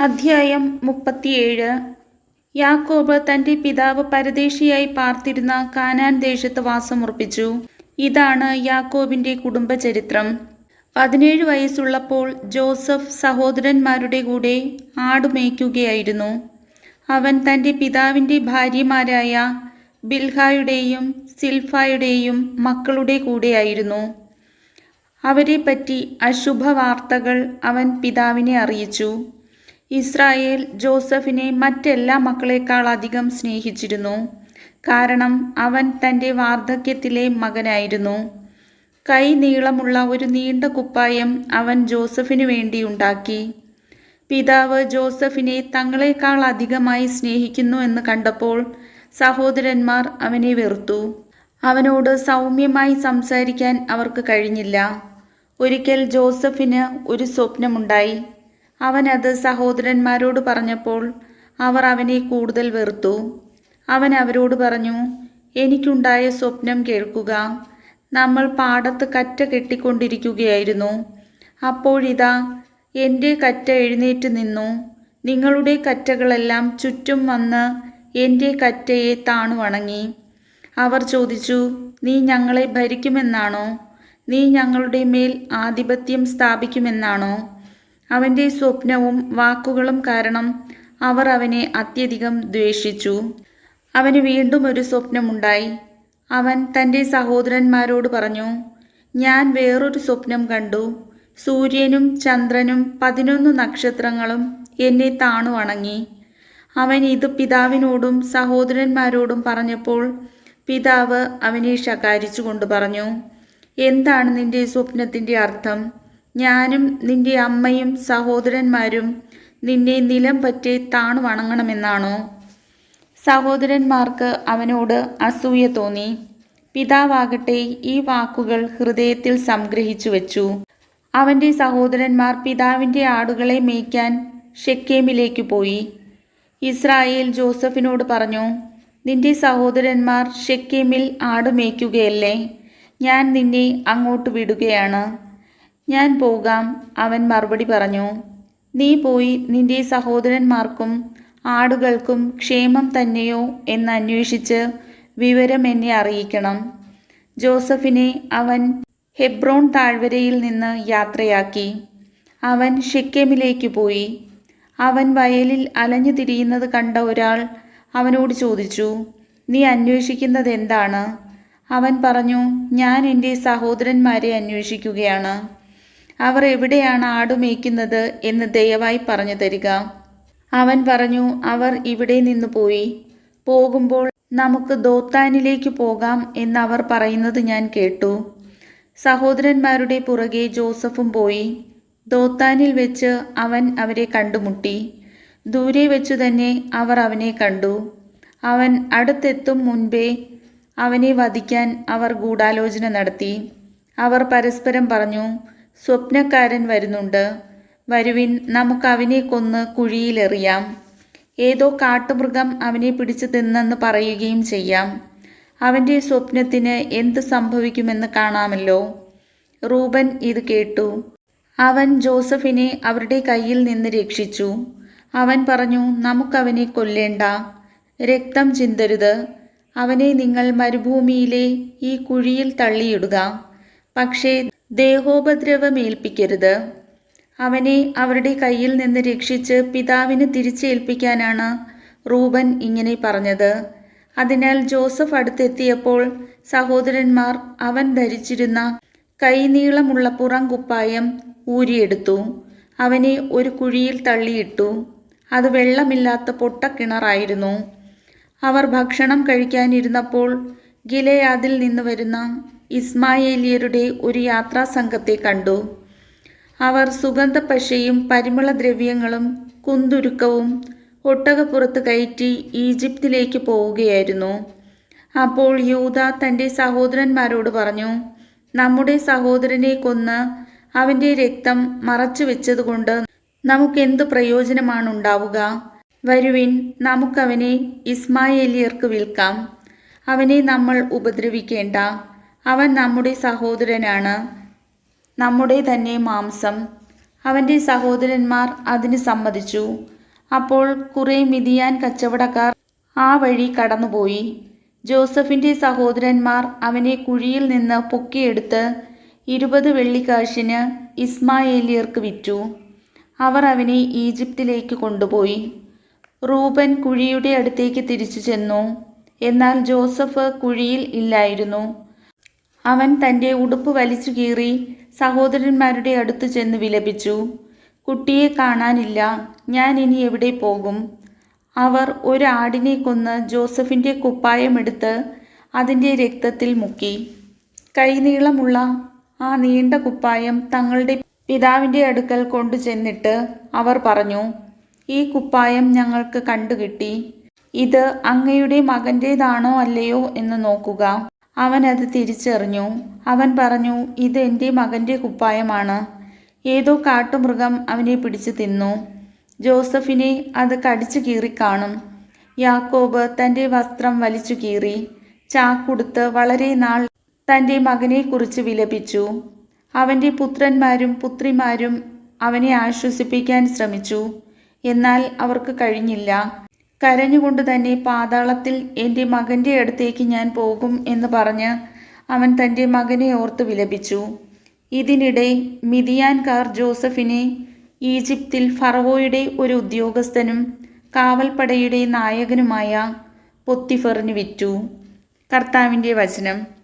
അധ്യായം മുപ്പത്തിയേഴ്. യാക്കോബ് തന്റെ പിതാവ് പരദേശിയായി പാർത്തിരുന്ന കാനാൻ ദേശത്ത് വാസമുറപ്പിച്ചു. ഇതാണ് യാക്കോബിന്റെ കുടുംബചരിത്രം. പതിനേഴ് വയസ്സുള്ളപ്പോൾ ജോസഫ് സഹോദരന്മാരുടെ കൂടെ ആടുമേയ്ക്കുകയായിരുന്നു അവൻ തന്റെ പിതാവിന്റെ ഭാര്യമാരായ ബിൽഹായുടെയും സിൽഫായുടെയും മക്കളുടെ കൂടെയായിരുന്നു അവരെപ്പറ്റി അശുഭവാർത്തകൾ അവൻ പിതാവിനെ അറിയിച്ചു. ഇസ്രായേൽ ജോസഫിനെ മറ്റെല്ലാ മക്കളേക്കാൾ അധികം സ്നേഹിച്ചിരുന്നു. കാരണം അവൻ തന്റെ വാർദ്ധക്യത്തിലെ മകനായിരുന്നു. കൈ നീളമുള്ള ഒരു നീണ്ട കുപ്പായം അവൻ ജോസഫിനു വേണ്ടി ഉണ്ടാക്കി. പിതാവ് ജോസഫിനെ തങ്ങളെക്കാൾ അധികമായി സ്നേഹിക്കുന്നു എന്ന് കണ്ടപ്പോൾ സഹോദരന്മാർ അവനെ വെറുത്തു. അവനോട് സൗമ്യമായി സംസാരിക്കാൻ അവർക്ക് കഴിഞ്ഞില്ല. ഒരിക്കൽ ജോസഫിന് ഒരു സ്വപ്നമുണ്ടായി. അവൻ അത് സഹോദരന്മാരോട് പറഞ്ഞപ്പോൾ അവർ അവനെ കൂടുതൽ വെറുത്തു. അവൻ അവരോട് പറഞ്ഞു എനിക്കുണ്ടായ സ്വപ്നം കേൾക്കുക. നമ്മൾ പാടത്ത് കറ്റ കെട്ടിക്കൊണ്ടിരിക്കുകയായിരുന്നു. അപ്പോഴിതാ എന്റെ കറ്റ എഴുന്നേറ്റ് നിന്നു. നിങ്ങളുടെ കറ്റകളെല്ലാം ചുറ്റും വന്ന് എന്റെ കറ്റയെ താണു വണങ്ങി അവർ ചോദിച്ചു നീ ഞങ്ങളെ ഭരിക്കുമെന്നാണോ? നീ ഞങ്ങളുടെ മേൽ ആധിപത്യം സ്ഥാപിക്കുമെന്നാണോ? അവന്റെ സ്വപ്നവും വാക്കുകളും കാരണം അവർ അവനെ അത്യധികം ദ്വേഷിച്ചു. അവന് വീണ്ടും ഒരു സ്വപ്നമുണ്ടായി. അവൻ തന്റെ സഹോദരന്മാരോട് പറഞ്ഞു ഞാൻ വേറൊരു സ്വപ്നം കണ്ടു. സൂര്യനും ചന്ദ്രനും പതിനൊന്ന് നക്ഷത്രങ്ങളും എന്നെ താണു വണങ്ങി അവൻ ഇത് പിതാവിനോടും സഹോദരന്മാരോടും പറഞ്ഞപ്പോൾ പിതാവ് അവനെ ശകാരിച്ചു കൊണ്ട് പറഞ്ഞു എന്താണ് നിന്റെ സ്വപ്നത്തിന്റെ അർത്ഥം? ഞാനും നിന്റെ അമ്മയും സഹോദരന്മാരും നിന്നെ നിലം പറ്റി താണു വണങ്ങണമെന്നാണോ? സഹോദരന്മാർക്ക് അവനോട് അസൂയ തോന്നി. പിതാവാകട്ടെ ഈ വാക്കുകൾ ഹൃദയത്തിൽ സംഗ്രഹിച്ചു വച്ചു. അവന്റെ സഹോദരന്മാർ പിതാവിന്റെ ആടുകളെ മേയ്ക്കാൻ ഷെക്കേമിലേക്ക് പോയി. ഇസ്രായേൽ ജോസഫിനോട് പറഞ്ഞു നിന്റെ സഹോദരന്മാർ ഷെക്കേമിൽ ആട് മേയ്ക്കുകയല്ലേ? ഞാൻ നിന്നെ അങ്ങോട്ട് വിടുകയാണ്. ഞാൻ പോകാം അവൻ മറുപടി പറഞ്ഞു. നീ പോയി നിന്റെ സഹോദരന്മാർക്കും ആടുകൾക്കും ക്ഷേമം തന്നെയോ എന്ന് അന്വേഷിച്ച് വിവരം എന്നെ അറിയിക്കണം. ജോസഫിനെ അവൻ ഹെബ്രോൺ താഴ്വരയിൽ നിന്ന് യാത്രയാക്കി. അവൻ ഷിക്കേമിലേക്ക് പോയി. അവൻ വയലിൽ അലഞ്ഞു തിരിയുന്നത് കണ്ട ഒരാൾ അവനോട് ചോദിച്ചു നീ അന്വേഷിക്കുന്നത് എന്താണ് അവൻ പറഞ്ഞു ഞാൻ എന്റെ സഹോദരന്മാരെ അന്വേഷിക്കുകയാണ്. അവർ എവിടെയാണ് ആടുമേയ്ക്കുന്നത് എന്ന് ദയവായി പറഞ്ഞു തരിക. അവൻ പറഞ്ഞു അവർ ഇവിടെ നിന്ന് പോയി. പോകുമ്പോൾ നമുക്ക് ദോത്താനിലേക്ക് പോകാം എന്ന് അവർ പറയുന്നത് ഞാൻ കേട്ടു. സഹോദരന്മാരുടെ പുറകെ ജോസഫും പോയി. ദോത്താനിൽ വെച്ച് അവൻ അവരെ കണ്ടുമുട്ടി. ദൂരെ വെച്ചു തന്നെ അവർ അവനെ കണ്ടു. അവൻ അടുത്തെത്തും മുൻപേ അവനെ വധിക്കാൻ അവർ ഗൂഢാലോചന നടത്തി. അവർ പരസ്പരം പറഞ്ഞു സ്വപ്നക്കാരൻ വരുന്നുണ്ട്. വരുവിൻ നമുക്ക് അവനെ കൊന്ന് കുഴിയിലെറിയാം. ഏതോ കാട്ടുമൃഗം അവനെ പിടിച്ചു തിന്നെന്ന് പറയുകയും ചെയ്യാം. അവന്റെ സ്വപ്നത്തിന് എന്ത് സംഭവിക്കുമെന്ന് കാണാമല്ലോ. റൂബൻ ഇത് കേട്ടു. അവൻ ജോസഫിനെ അവരുടെ കയ്യിൽ നിന്ന് രക്ഷിച്ചു. അവൻ പറഞ്ഞു നമുക്കവനെ കൊല്ലേണ്ട. രക്തം ചിന്തരുത്. അവനെ നിങ്ങൾ മരുഭൂമിയിലെ ഈ കുഴിയിൽ തള്ളിയിടുക. പക്ഷേ ദേഹോപദ്രവമേൽപ്പിക്കരുത്. അവനെ അവരുടെ കയ്യിൽ നിന്ന് രക്ഷിച്ച് പിതാവിന് തിരിച്ചേൽപ്പിക്കാനാണ് റൂബൻ ഇങ്ങനെ പറഞ്ഞത്. അതിനാൽ ജോസഫ് അടുത്തെത്തിയപ്പോൾ സഹോദരന്മാർ അവൻ ധരിച്ചിരുന്ന കൈനീളമുള്ള പുറം കുപ്പായം ഊരിയെടുത്തു. അവനെ ഒരു കുഴിയിൽ തള്ളിയിട്ടു. അത് വെള്ളമില്ലാത്ത പൊട്ടക്കിണറായിരുന്നു. അവർ ഭക്ഷണം കഴിക്കാനിരുന്നപ്പോൾ ഗിലയാദിൽ നിന്ന് വരുന്ന ഇസ്മായേലിയരുടെ ഒരു യാത്രാ സംഘത്തെ കണ്ടു. അവർ സുഗന്ധപ്പശയും പരിമളദ്രവ്യങ്ങളും കുന്തുരുക്കവും ഒട്ടകപ്പുറത്ത് കയറ്റി ഈജിപ്തിലേക്ക് പോവുകയായിരുന്നു. അപ്പോൾ യൂത തന്റെ സഹോദരന്മാരോട് പറഞ്ഞു നമ്മുടെ സഹോദരനെ കൊന്ന് അവന്റെ രക്തം മറച്ചു വെച്ചതുകൊണ്ട് നമുക്കെന്ത് പ്രയോജനമാണ് ഉണ്ടാവുക വരുവിൻ നമുക്കവനെ ഇസ്മായേലിയർക്ക് വിൽക്കാം. അവനെ നമ്മൾ ഉപദ്രവിക്കേണ്ട. അവൻ നമ്മുടെ സഹോദരനാണ്. നമ്മുടെ തന്നെ മാംസം. അവന്റെ സഹോദരന്മാർ അതിന് സമ്മതിച്ചു. അപ്പോൾ കുറേ മിതിയാൻ കച്ചവടക്കാർ ആ വഴി കടന്നുപോയി. ജോസഫിന്റെ സഹോദരന്മാർ അവനെ കുഴിയിൽ നിന്ന് പൊക്കിയെടുത്ത് ഇരുപത് വെള്ളിക്കാശിന് ഇസ്മായേലിയർക്ക് വിറ്റു. അവർ അവനെ ഈജിപ്തിലേക്ക് കൊണ്ടുപോയി. റൂബൻ കുഴിയുടെ അടുത്തേക്ക് തിരിച്ചു ചെന്നു. എന്നാൽ ജോസഫ് കുഴിയിൽ ഇല്ലായിരുന്നു. അവൻ തന്റെ ഉടുപ്പ് വലിച്ചു കീറി സഹോദരന്മാരുടെ അടുത്ത് ചെന്ന് വിലപിച്ചു. കുട്ടിയെ കാണാനില്ല ഞാൻ ഇനി എവിടെ പോകും? അവർ ഒരാടിനെ കൊന്ന് ജോസഫിന്റെ കുപ്പായമെടുത്ത് അതിന്റെ രക്തത്തിൽ മുക്കി. കൈനീളമുള്ള ആ നീണ്ട കുപ്പായം തങ്ങളുടെ പിതാവിന്റെ അടുക്കൽ കൊണ്ടു ചെന്നിട്ട് അവർ പറഞ്ഞു ഈ കുപ്പായം ഞങ്ങൾക്ക് കണ്ടുകിട്ടി. ഇത് അങ്ങയുടെ മകന്റേതാണോ അല്ലയോ എന്ന് നോക്കുക. അവൻ അത് തിരിച്ചറിഞ്ഞു. അവൻ പറഞ്ഞു ഇത് എന്റെ മകന്റെ കുപ്പായമാണ്. ഏതോ കാട്ടുമൃഗം അവനെ പിടിച്ചു തിന്നു. ജോസഫിനെ അത് കടിച്ചു കീറി കാണും. യാക്കോബ് തന്റെ വസ്ത്രം വലിച്ചു കീറി ചാക്കുടുത്ത് വളരെ നാൾ തന്റെ മകനെക്കുറിച്ച് വിലപിച്ചു. അവന്റെ പുത്രന്മാരും പുത്രിമാരും അവനെ ആശ്വസിപ്പിക്കാൻ ശ്രമിച്ചു. എന്നാൽ അവർക്ക് കഴിഞ്ഞില്ല. കരഞ്ഞുകൊണ്ട് തന്നെ പാതാളത്തിൽ എന്റെ മകന്റെ അടുത്തേക്ക് ഞാൻ പോകും എന്ന് പറഞ്ഞ് അവൻ തന്റെ മകനെ ഓർത്ത് വിലപിച്ചു. ഇതിനിടെ മിതിയാൻകാർ ജോസഫിനെ ഈജിപ്തിൽ ഫറവോയുടെ ഒരു ഉദ്യോഗസ്ഥനും കാവൽപ്പടയുടെ നായകനുമായ പൊത്തിഫറിന് വിറ്റു. കർത്താവിന്റെ വചനം.